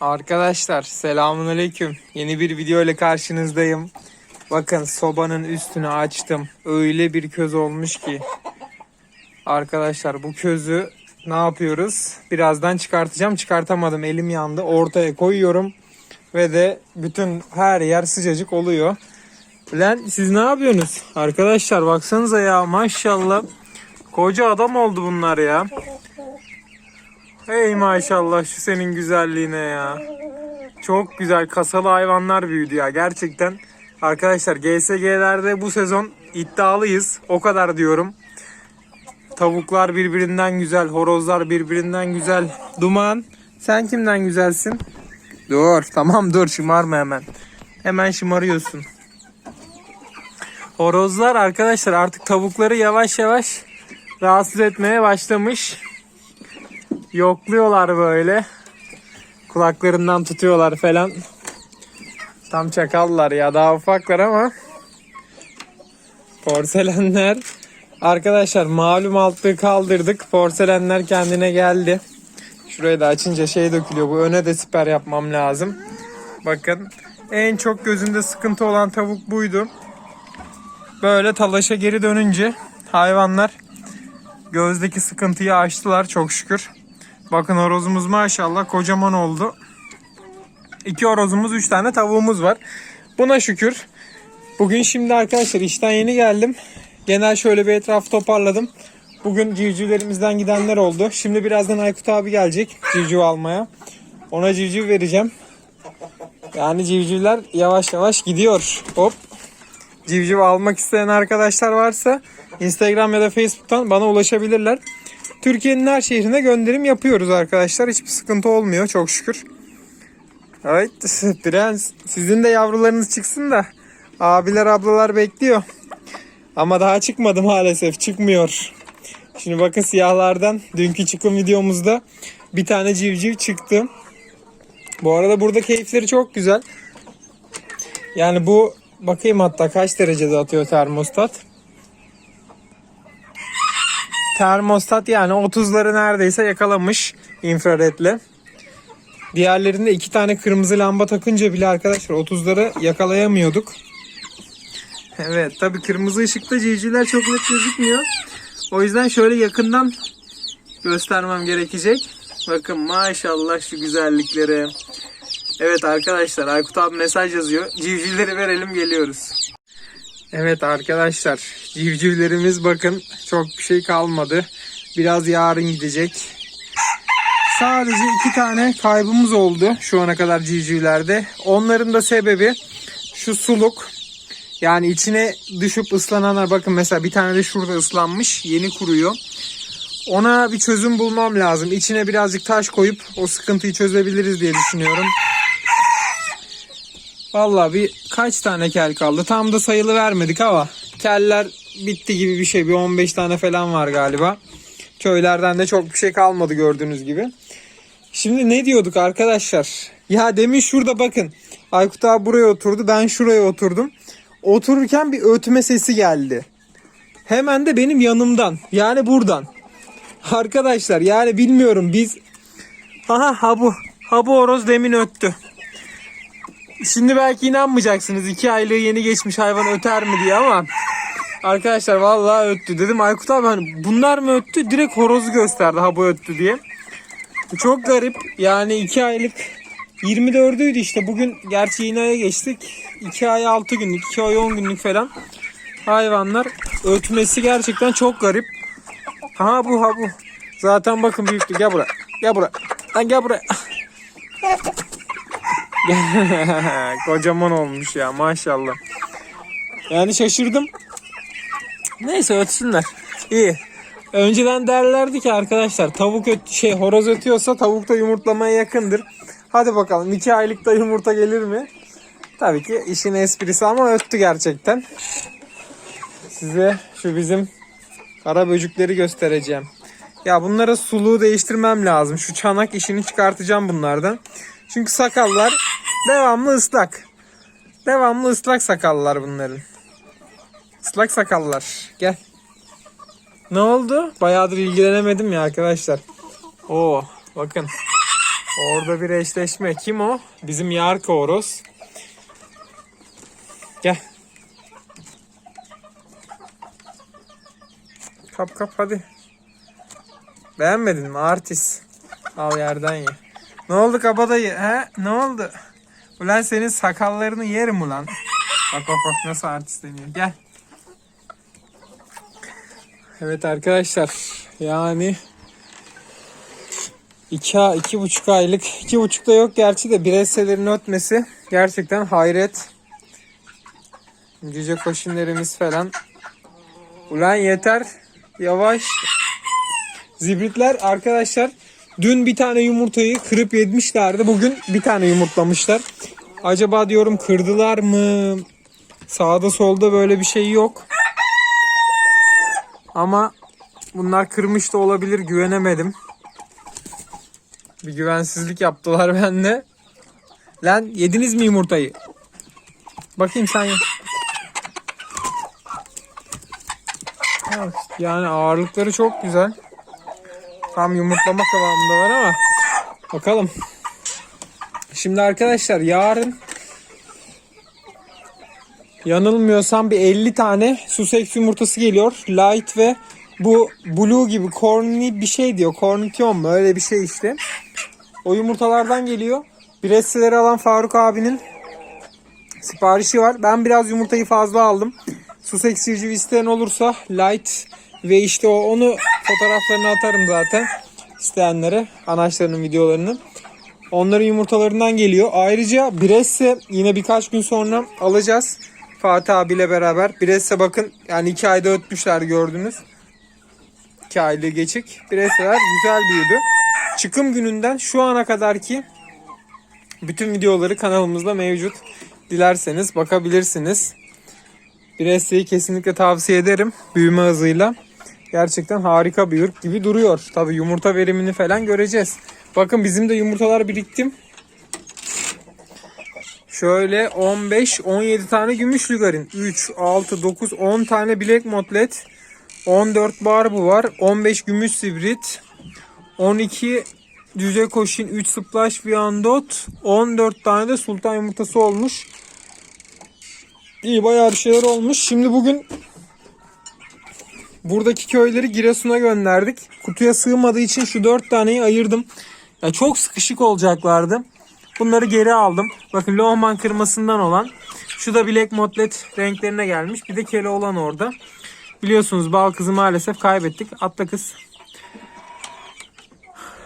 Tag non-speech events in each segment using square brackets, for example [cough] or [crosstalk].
Arkadaşlar selamünaleyküm. Yeni bir video ile karşınızdayım. Bakın sobanın üstünü açtım. Öyle bir köz olmuş ki. Arkadaşlar bu közü ne yapıyoruz? Birazdan çıkartacağım. Çıkartamadım. Elim yandı. Ortaya koyuyorum. Ve de bütün her yer sıcacık oluyor. Lan siz ne yapıyorsunuz? Arkadaşlar baksanıza ya maşallah. Koca adam oldu bunlar ya. Hey maşallah şu senin güzelliğine ya. Çok güzel kasalı hayvanlar büyüdü ya. Gerçekten arkadaşlar GSG'lerde bu sezon iddialıyız. O kadar diyorum. Tavuklar birbirinden güzel, horozlar birbirinden güzel. Duman, sen kimden güzelsin? Dur, tamam dur şımarma hemen. Hemen şımarıyorsun. Horozlar arkadaşlar artık tavukları yavaş yavaş rahatsız etmeye başlamış. Yokluyorlar böyle. Kulaklarından tutuyorlar falan. Tam çakallar ya daha ufaklar ama. Porselenler. Arkadaşlar malum altlığı kaldırdık. Porselenler kendine geldi. Şurayı da açınca şey dökülüyor. Bu öne de siper yapmam lazım. Bakın en çok gözünde sıkıntı olan tavuk buydu. Böyle talaşa geri dönünce hayvanlar gözdeki sıkıntıyı aştılar çok şükür. Bakın horozumuz maşallah kocaman oldu. İki horozumuz, üç tane tavuğumuz var. Buna şükür. Bugün şimdi arkadaşlar işten yeni geldim. Genel şöyle bir etrafı toparladım. Bugün civcivlerimizden gidenler oldu. Şimdi birazdan Aykut abi gelecek civciv almaya. Ona civciv vereceğim. Yani civcivler yavaş yavaş gidiyor. Hop. Civciv almak isteyen arkadaşlar varsa Instagram ya da Facebook'tan bana ulaşabilirler. Türkiye'nin her şehrine gönderim yapıyoruz arkadaşlar. Hiçbir sıkıntı olmuyor çok şükür. Evet [laughs] prens sizin de yavrularınız çıksın da abiler ablalar bekliyor. Ama daha çıkmadı maalesef çıkmıyor. Şimdi bakın siyahlardan dünkü çıkım videomuzda bir tane civciv çıktı. Bu arada burada keyifleri çok güzel. Yani bu bakayım hatta kaç derecede atıyor termostat. Termostat yani 30'ları neredeyse yakalamış infraredle. Diğerlerinde iki tane kırmızı lamba takınca bile arkadaşlar 30'ları yakalayamıyorduk. Evet tabi kırmızı ışıkta civcivler çok net gözükmüyor. O yüzden şöyle yakından göstermem gerekecek. Bakın maşallah şu güzelliklere. Evet arkadaşlar Aykut abi mesaj yazıyor. Civcivleri verelim geliyoruz. Evet arkadaşlar civcivlerimiz bakın çok bir şey kalmadı. Biraz yarın gidecek. Sadece iki tane kaybımız oldu şu ana kadar civcivlerde. Onların da sebebi şu suluk. Yani içine düşüp ıslananlar bakın mesela bir tane de şurada ıslanmış yeni kuruyor. Ona bir çözüm bulmam lazım. İçine birazcık taş koyup o sıkıntıyı çözebiliriz diye düşünüyorum. Vallahi bir kaç tane kel kaldı. Tam da sayılı vermedik ama keller bitti gibi bir şey. Bir 15 tane falan var galiba. Köylerden de çok bir şey kalmadı gördüğünüz gibi. Şimdi ne diyorduk arkadaşlar? Ya demin şurada bakın. Aykut abi buraya oturdu. Ben şuraya oturdum. Otururken bir ötme sesi geldi. Hemen de benim yanımdan. Yani buradan. Arkadaşlar yani bilmiyorum biz... Aha ha bu. Ha bu horoz demin öttü. Şimdi belki inanmayacaksınız. iki aylığı yeni geçmiş hayvan öter mi diye ama arkadaşlar vallahi öttü. Dedim Aykut abi hani bunlar mı öttü? Direkt horozu gösterdi ha bu öttü diye. Çok garip. Yani iki aylık 24'üydü işte. Bugün gerçi yine aya geçtik. 2 ay 6 günlük, 2 ay 10 günlük falan hayvanlar ötmesi gerçekten çok garip. Ha bu ha bu. Zaten bakın büyüktü. Gel buraya. Gel buraya. Lan gel buraya. [laughs] Kocaman olmuş ya maşallah. Yani şaşırdım. Neyse ötsünler. İyi. Önceden derlerdi ki arkadaşlar tavuk öt şey horoz ötüyorsa tavuk da yumurtlamaya yakındır. Hadi bakalım 2 aylıkta yumurta gelir mi? Tabii ki işin esprisi ama öttü gerçekten. Size şu bizim kara böcükleri göstereceğim. Ya bunlara suluğu değiştirmem lazım. Şu çanak işini çıkartacağım bunlardan. Çünkü sakallar devamlı ıslak. Devamlı ıslak sakallar bunların. Islak sakallar. Gel. Ne oldu? Bayağıdır ilgilenemedim ya arkadaşlar. Oo, bakın. Orada bir eşleşme. Kim o? Bizim Yarka Oros. Gel. Kap kap hadi. Beğenmedin mi artist? Al yerden ye. Ne oldu kabadayı? He? Ne oldu? Ulan senin sakallarını yerim ulan. Bak bak bak nasıl artistleniyor. Gel. Evet arkadaşlar. Yani iki, iki buçuk aylık. iki buçukta yok gerçi de bireyselerin ötmesi gerçekten hayret. Cüce koşinlerimiz falan. Ulan yeter. Yavaş. Zibritler arkadaşlar dün bir tane yumurtayı kırıp yemişlerdi. Bugün bir tane yumurtlamışlar. Acaba diyorum kırdılar mı? Sağda solda böyle bir şey yok. Ama bunlar kırmış da olabilir güvenemedim. Bir güvensizlik yaptılar [laughs] bende. Lan yediniz mi yumurtayı? Bakayım sen ye. Yani ağırlıkları çok güzel. Tam yumurtlama kıvamındalar ama bakalım. Şimdi arkadaşlar yarın yanılmıyorsam bir 50 tane Sussex yumurtası geliyor. Light ve bu blue gibi corny bir şey diyor. Cornition mu öyle bir şey işte. O yumurtalardan geliyor. Brestileri alan Faruk abinin siparişi var. Ben biraz yumurtayı fazla aldım. Sussex civciv isteyen olursa light ve işte o onu fotoğraflarını atarım zaten isteyenlere anaçlarının videolarını. Onların yumurtalarından geliyor. Ayrıca Bresse yine birkaç gün sonra alacağız. Fatih abiyle beraber. Bresse bakın yani iki ayda ötmüşler gördünüz. İki aylığı geçik. Bresseler güzel büyüdü. Çıkım gününden şu ana kadarki bütün videoları kanalımızda mevcut. Dilerseniz bakabilirsiniz. Bresse'yi kesinlikle tavsiye ederim. Büyüme hızıyla. Gerçekten harika bir ırk gibi duruyor. Tabi yumurta verimini falan göreceğiz. Bakın bizim de yumurtalar biriktim. Şöyle 15-17 tane gümüş ligarin. 3, 6, 9, 10 tane bilek motlet. 14 barbu var. 15 gümüş sivrit. 12 cüce koşin. 3 splash viandot. 14 tane de sultan yumurtası olmuş. İyi bayağı bir şeyler olmuş. Şimdi bugün buradaki köyleri Giresun'a gönderdik. Kutuya sığmadığı için şu 4 taneyi ayırdım. Ya çok sıkışık olacaklardı. Bunları geri aldım. Bakın Lohman kırmasından olan. Şu da Black Motlet renklerine gelmiş. Bir de kele olan orada. Biliyorsunuz bal kızı maalesef kaybettik. Atla kız.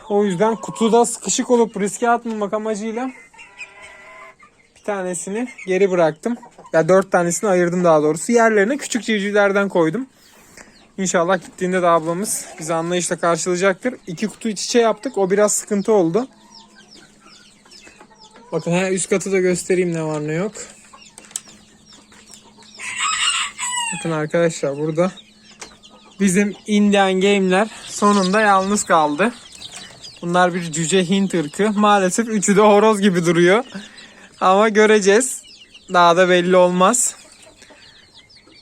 O yüzden kutuda sıkışık olup riske atmamak amacıyla bir tanesini geri bıraktım. Ya dört tanesini ayırdım daha doğrusu. Yerlerine küçük civcivlerden koydum. İnşallah gittiğinde de ablamız bizi anlayışla karşılayacaktır. İki kutu iç içe yaptık. O biraz sıkıntı oldu. Bakın ha, üst katı da göstereyim ne var ne yok. Bakın arkadaşlar burada bizim Indian Game'ler sonunda yalnız kaldı. Bunlar bir cüce Hint ırkı. Maalesef üçü de horoz gibi duruyor. Ama göreceğiz. Daha da belli olmaz.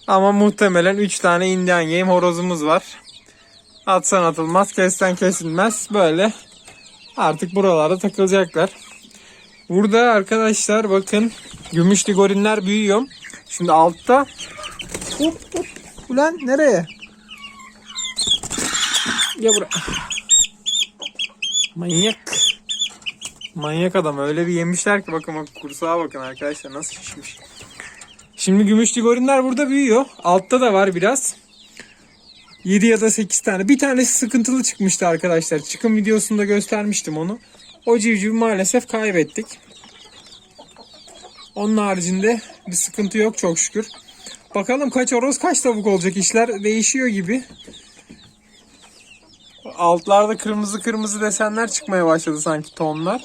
Ama muhtemelen 3 tane Indian Game horozumuz var. Atsan atılmaz, kessen kesilmez. Böyle artık buralarda takılacaklar. Burada arkadaşlar bakın gümüş ligorinler büyüyor. Şimdi altta hop hop ulan nereye? Gel buraya. Manyak. Manyak adam öyle bir yemişler ki bakın bak kursağa bakın arkadaşlar nasıl şişmiş. Şimdi gümüş ligorinler burada büyüyor. Altta da var biraz. 7 ya da 8 tane. Bir tanesi sıkıntılı çıkmıştı arkadaşlar. Çıkım videosunda göstermiştim onu. O civcivi maalesef kaybettik. Onun haricinde bir sıkıntı yok çok şükür. Bakalım kaç horoz kaç tavuk olacak işler değişiyor gibi. Altlarda kırmızı kırmızı desenler çıkmaya başladı sanki tonlar.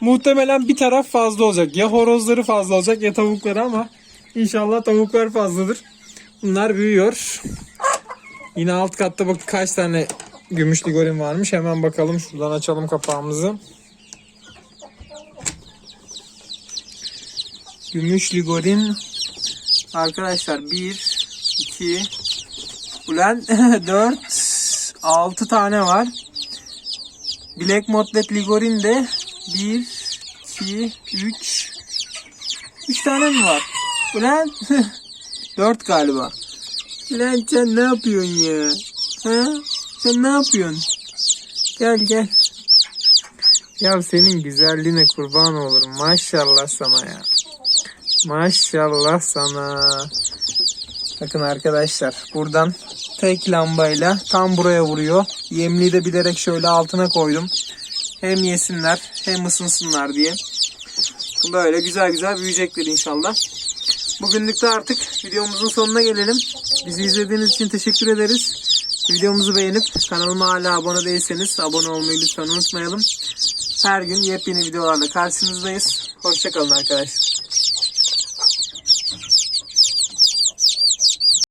Muhtemelen bir taraf fazla olacak. Ya horozları fazla olacak ya tavukları ama inşallah tavuklar fazladır. Bunlar büyüyor. Yine alt katta bak kaç tane gümüş ligorin varmış. Hemen bakalım şuradan açalım kapağımızı. Gümüş ligorin arkadaşlar 1 2 ulan [laughs] 4 6 tane var. Black Motlet Ligorin de 1, 2, 3, 3 tane mi var? Ulan [laughs] 4 galiba. Ulan sen ne yapıyorsun ya? Ha? Sen ne yapıyorsun? Gel gel. Ya senin güzelliğine kurban olurum. Maşallah sana ya. Maşallah sana. Bakın arkadaşlar buradan tek lambayla tam buraya vuruyor. Yemliği de bilerek şöyle altına koydum. Hem yesinler hem ısınsınlar diye. Böyle güzel güzel büyüyecekler inşallah. Bugünlük de artık videomuzun sonuna gelelim. Bizi izlediğiniz için teşekkür ederiz. Videomuzu beğenip kanalıma hala abone değilseniz abone olmayı lütfen unutmayalım. Her gün yepyeni videolarla karşınızdayız. Hoşçakalın arkadaşlar.